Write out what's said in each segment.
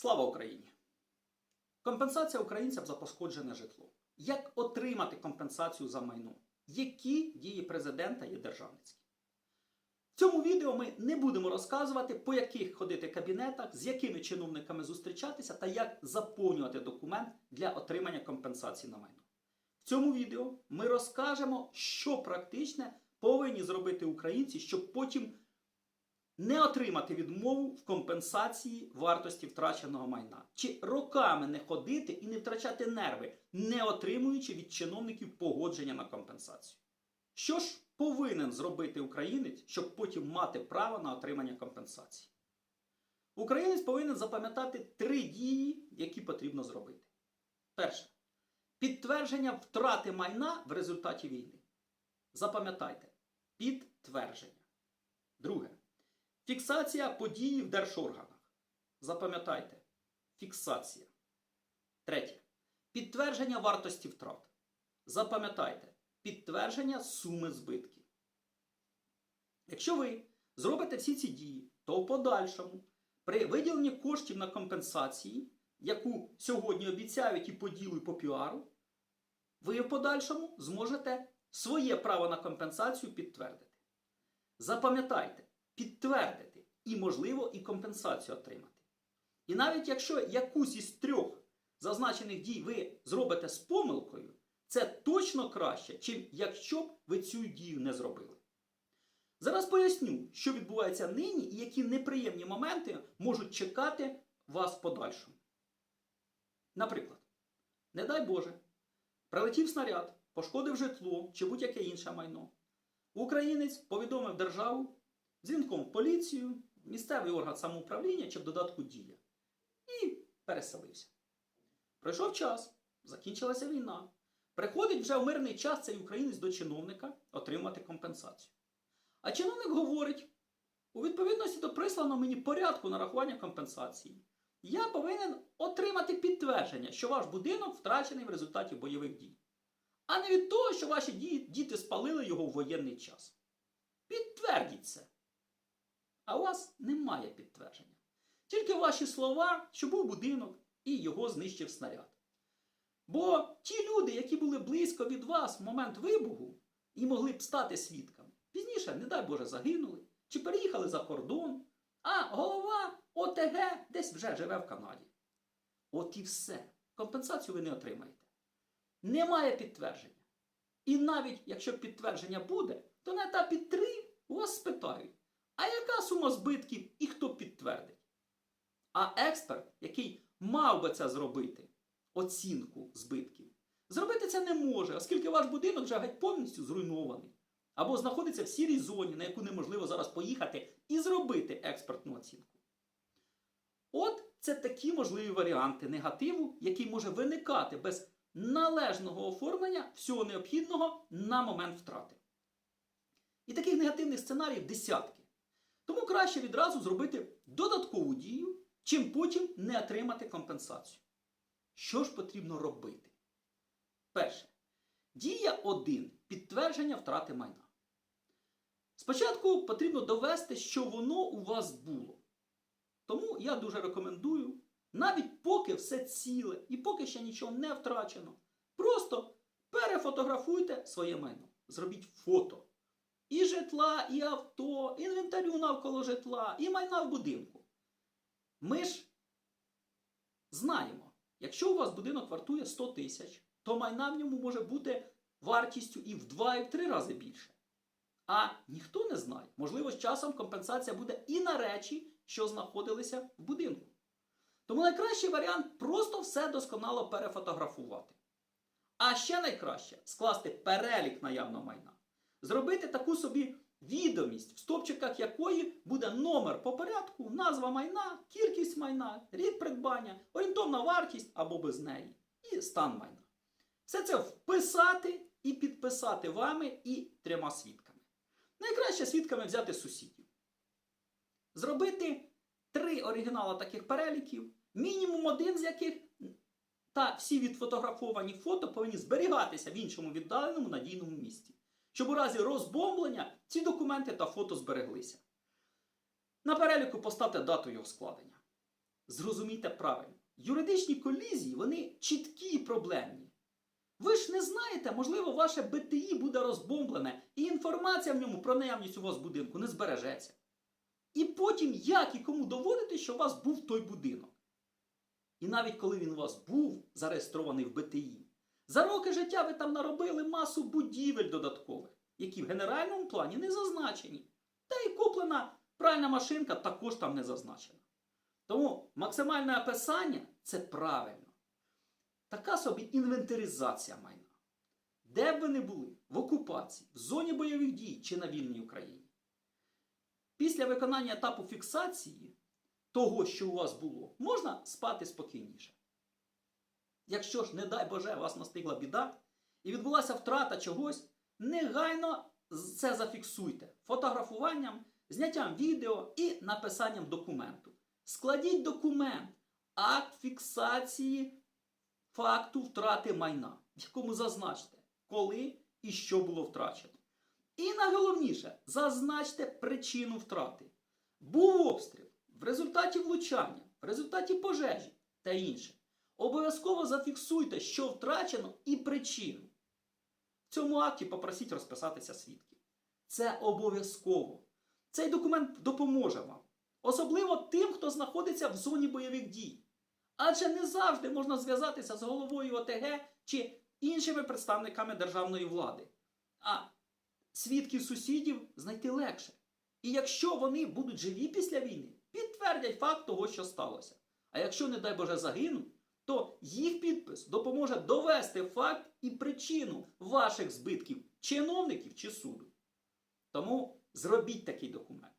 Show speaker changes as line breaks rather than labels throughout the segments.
Слава Україні! Компенсація українцям за пошкоджене житло. Як отримати компенсацію за майно? Які дії президента є державницькі? В цьому відео ми не будемо розказувати, по яких ходити кабінетах, з якими чиновниками зустрічатися та як заповнювати документ для отримання компенсації на майно. В цьому відео ми розкажемо, що практичне повинні зробити українці, щоб потім не отримати відмову в компенсації вартості втраченого майна, чи роками не ходити і не втрачати нерви, не отримуючи від чиновників погодження на компенсацію. Що ж повинен зробити українець, щоб потім мати право на отримання компенсації? Українець повинен запам'ятати три дії, які потрібно зробити. Перше. Підтвердження втрати майна в результаті війни. Запам'ятайте, підтвердження. Друге. Фіксація події в держорганах. Запам'ятайте. Фіксація. Третє. Підтвердження вартості втрат. Запам'ятайте. Підтвердження суми збитків. Якщо ви зробите всі ці дії, то в подальшому при виділенні коштів на компенсації, яку сьогодні обіцяють і по ділу, і по піару, ви в подальшому зможете своє право на компенсацію підтвердити. Запам'ятайте, підтвердити і, можливо, і компенсацію отримати. І навіть якщо якусь із трьох зазначених дій ви зробите з помилкою, це точно краще, чим якщо б ви цю дію не зробили. Зараз поясню, що відбувається нині і які неприємні моменти можуть чекати вас в подальшому. Наприклад, не дай Боже, прилетів снаряд, пошкодив житло чи будь-яке інше майно. Українець повідомив державу дзвінком в поліцію, місцевий орган самоуправління чи в додатку Дія. І переселився. Пройшов час, закінчилася війна. Приходить вже в мирний час цей українець до чиновника отримати компенсацію. А чиновник говорить: у відповідності до присланого мені порядку нарахування компенсації, я повинен отримати підтвердження, що ваш будинок втрачений в результаті бойових дій. А не від того, що ваші діти спалили його в воєнний час. Підтвердіть це. А у вас немає підтвердження. Тільки ваші слова, що був будинок і його знищив снаряд. Бо ті люди, які були близько від вас в момент вибуху і могли б стати свідками, пізніше, не дай Боже, загинули чи переїхали за кордон, а голова ОТГ десь вже живе в Канаді. От і все. Компенсацію ви не отримаєте. Немає підтвердження. І навіть якщо підтвердження буде, то на етапі 3 у вас спитають, а яка сума збитків і хто підтвердить? А експерт, який мав би це зробити, оцінку збитків, зробити це не може, оскільки ваш будинок вже геть повністю зруйнований. Або знаходиться в сірій зоні, на яку неможливо зараз поїхати і зробити експертну оцінку. От це такі можливі варіанти негативу, який може виникати без належного оформлення всього необхідного на момент втрати. І таких негативних сценаріїв десятки. Тому краще відразу зробити додаткову дію, чим потім не отримати компенсацію. Що ж потрібно робити? Перше. Дія 1. Підтвердження втрати майна. Спочатку потрібно довести, що воно у вас було. Тому я дуже рекомендую, навіть поки все ціле і поки ще нічого не втрачено, просто перефотографуйте своє майно. Зробіть фото. І житла, і авто, інвентарю навколо житла, і майна в будинку. Ми ж знаємо, якщо у вас будинок вартує 100 тисяч, то майна в ньому може бути вартістю і в 2, і в 3 рази більше. А ніхто не знає. Можливо, з часом компенсація буде і на речі, що знаходилися в будинку. Тому найкращий варіант просто все досконало перефотографувати. А ще найкраще скласти перелік наявного майна. Зробити таку собі відомість, в стопчиках якої буде номер по порядку, назва майна, кількість майна, рід придбання, орієнтовна вартість або без неї і стан майна. Все це вписати і підписати вами і трьома свідками. Найкраще свідками взяти сусідів. Зробити три оригінали таких переліків, мінімум один з яких та всі відфотографовані фото повинні зберігатися в іншому віддаленому надійному місці, щоб у разі розбомблення ці документи та фото збереглися. На переліку поставте дату його складення. зрозумійте правильно, юридичні колізії вони чіткі і проблемні. Ви ж не знаєте, можливо, ваше БТІ буде розбомблене, і інформація в ньому про наявність у вас будинку не збережеться. І потім як і кому доводити, що у вас був той будинок. І навіть коли він у вас був зареєстрований в БТІ, за роки життя ви там наробили масу будівель додаткових, які в генеральному плані не зазначені. Та й куплена пральна машинка також там не зазначена. Тому максимальне описання це правильно. Така собі інвентаризація майна. Де б ви не були, в окупації, в зоні бойових дій чи на вільній Україні. Після виконання етапу фіксації того, що у вас було, можна спати спокійніше. Якщо ж, не дай Боже, вас настигла біда і відбулася втрата чогось, негайно це зафіксуйте фотографуванням, зняттям відео і написанням документу. Складіть документ, акт фіксації факту втрати майна, в якому зазначте, коли і що було втрачено. І найголовніше, зазначте причину втрати. Був обстріл в результаті влучання, в результаті пожежі та інше. Обов'язково зафіксуйте, що втрачено, і причину. В цьому акті попросіть розписатися свідків. Це обов'язково. Цей документ допоможе вам. Особливо тим, хто знаходиться в зоні бойових дій. Адже не завжди можна зв'язатися з головою ОТГ чи іншими представниками державної влади. А свідків сусідів знайти легше. І якщо вони будуть живі після війни, підтвердять факт того, що сталося. А якщо, не дай Боже, загинуть, то їх підпис допоможе довести факт і причину ваших збитків чиновників чи суду. Тому зробіть такий документ.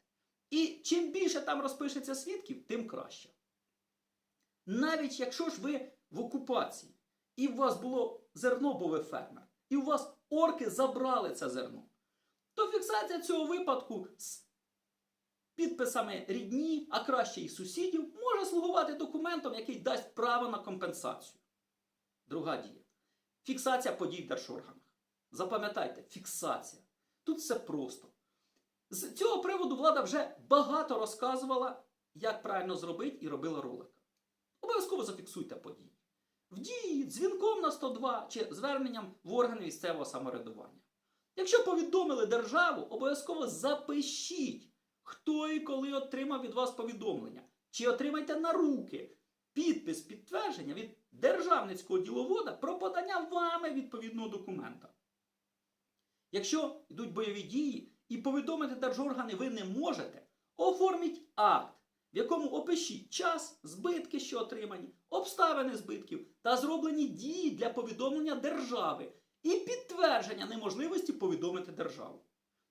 І чим більше там розпишеться свідків, тим краще. Навіть якщо ж ви в окупації, і у вас було зерно, бо ви фермер, і у вас орки забрали це зерно, то фіксація цього випадку з підписами рідні, а краще і сусідів, може слугувати документом, який дасть право на компенсацію. Друга дія. Фіксація подій в держорганах. Запам'ятайте, фіксація. Тут все просто. З цього приводу влада вже багато розказувала, як правильно зробити, і робила ролик. Обов'язково зафіксуйте події. В дії дзвінком на 102 чи зверненням в органи місцевого самоврядування. Якщо повідомили державу, обов'язково запишіть, хто і коли отримав від вас повідомлення. Чи отримайте на руки підпис підтвердження від державницького діловода про подання вами відповідного документа. Якщо йдуть бойові дії і повідомити держоргани ви не можете, оформіть акт, в якому опишіть час, збитки, що отримані, обставини збитків та зроблені дії для повідомлення держави і підтвердження неможливості повідомити державу.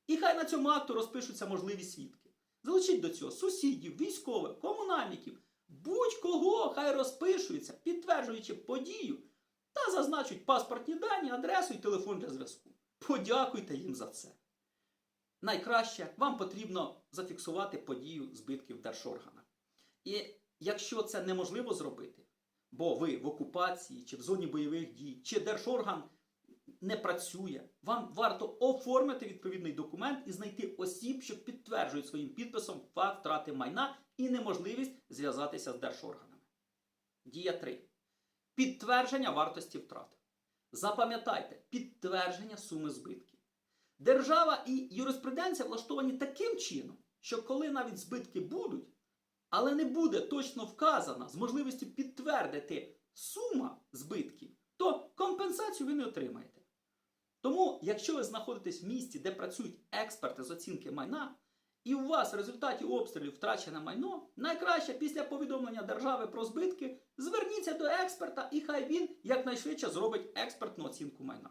І хай на цьому акту розпишуться можливі свідки. Залучіть до цього сусідів, військових, комунальників, будь-кого хай розпишуються, підтверджуючи подію та зазначуть паспортні дані, адресу і телефон для зв'язку. Подякуйте їм за це. Найкраще вам потрібно зафіксувати подію збитків в держорганах. І якщо це неможливо зробити, бо ви в окупації чи в зоні бойових дій, чи держорган не працює, вам варто оформити відповідний документ і знайти осіб, що підтверджують своїм підписом факт втрати майна і неможливість зв'язатися з держорганами. Дія 3. Підтвердження вартості втрат. Запам'ятайте, підтвердження суми збитків. Держава і юриспруденція влаштовані таким чином, що коли навіть збитки будуть, але не буде точно вказана з можливістю підтвердити сума збитків, то компенсацію ви не отримаєте. Тому, якщо ви знаходитесь в місті, де працюють експерти з оцінки майна, і у вас в результаті обстрілів втрачене майно, найкраще після повідомлення держави про збитки зверніться до експерта, і хай він якнайшвидше зробить експертну оцінку майна.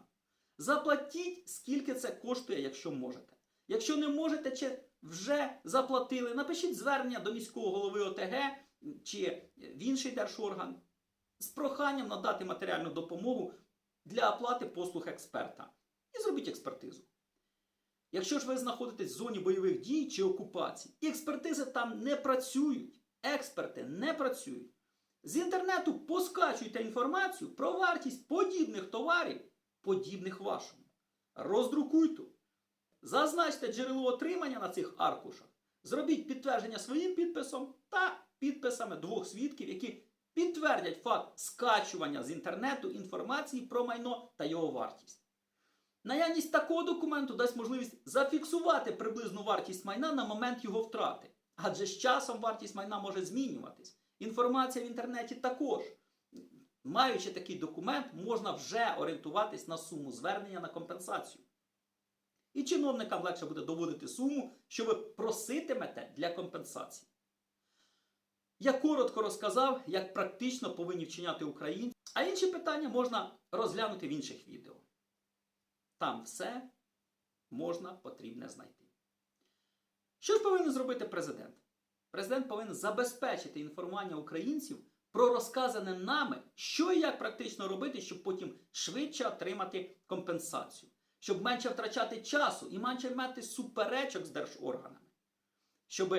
Заплатіть, скільки це коштує, якщо можете. Якщо не можете чи вже заплатили, напишіть звернення до міського голови ОТГ чи в інший держорган з проханням надати матеріальну допомогу для оплати послуг експерта. І зробіть експертизу. Якщо ж ви знаходитесь в зоні бойових дій чи окупації, експертизи там не працюють, експерти не працюють. З інтернету поскачуйте інформацію про вартість подібних товарів, подібних вашому. Роздрукуйте. Зазначте джерело отримання на цих аркушах, зробіть підтвердження своїм підписом та підписами двох свідків, які підтвердять факт скачування з інтернету інформації про майно та його вартість. Наявність такого документу дасть можливість зафіксувати приблизну вартість майна на момент його втрати. Адже з часом вартість майна може змінюватись. Інформація в інтернеті також. Маючи такий документ, можна вже орієнтуватись на суму звернення на компенсацію. І чиновникам легше буде доводити суму, що ви проситимете для компенсації. Я коротко розказав, як практично повинні вчиняти українці, а інші питання можна розглянути в інших відео. Там все можна потрібне знайти. Що ж повинен зробити президент? Президент повинен забезпечити інформування українців про розказане нами, що і як практично робити, щоб потім швидше отримати компенсацію, щоб менше втрачати часу і менше мати суперечок з держорганами, щоб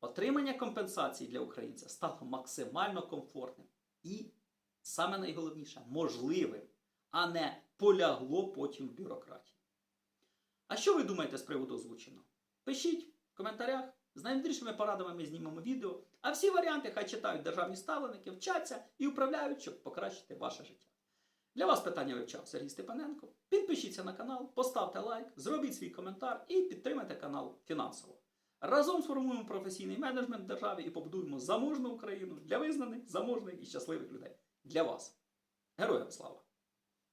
отримання компенсації для українця стало максимально комфортним і, саме найголовніше, можливим, а не полягло потім в бюрократії. А що ви думаєте з приводу озвученого? Пишіть в коментарях. З найвідрішими порадами ми знімемо відео, а всі варіанти хай читають державні ставленики, вчаться і управляють, щоб покращити ваше життя. Для вас питання вивчав Сергій Степаненко. Підпишіться на канал, поставте лайк, зробіть свій коментар і підтримайте канал фінансово. Разом сформуємо професійний менеджмент в державі і побудуємо заможну Україну для визнаних, заможних і щасливих людей. Для вас. Героям слава!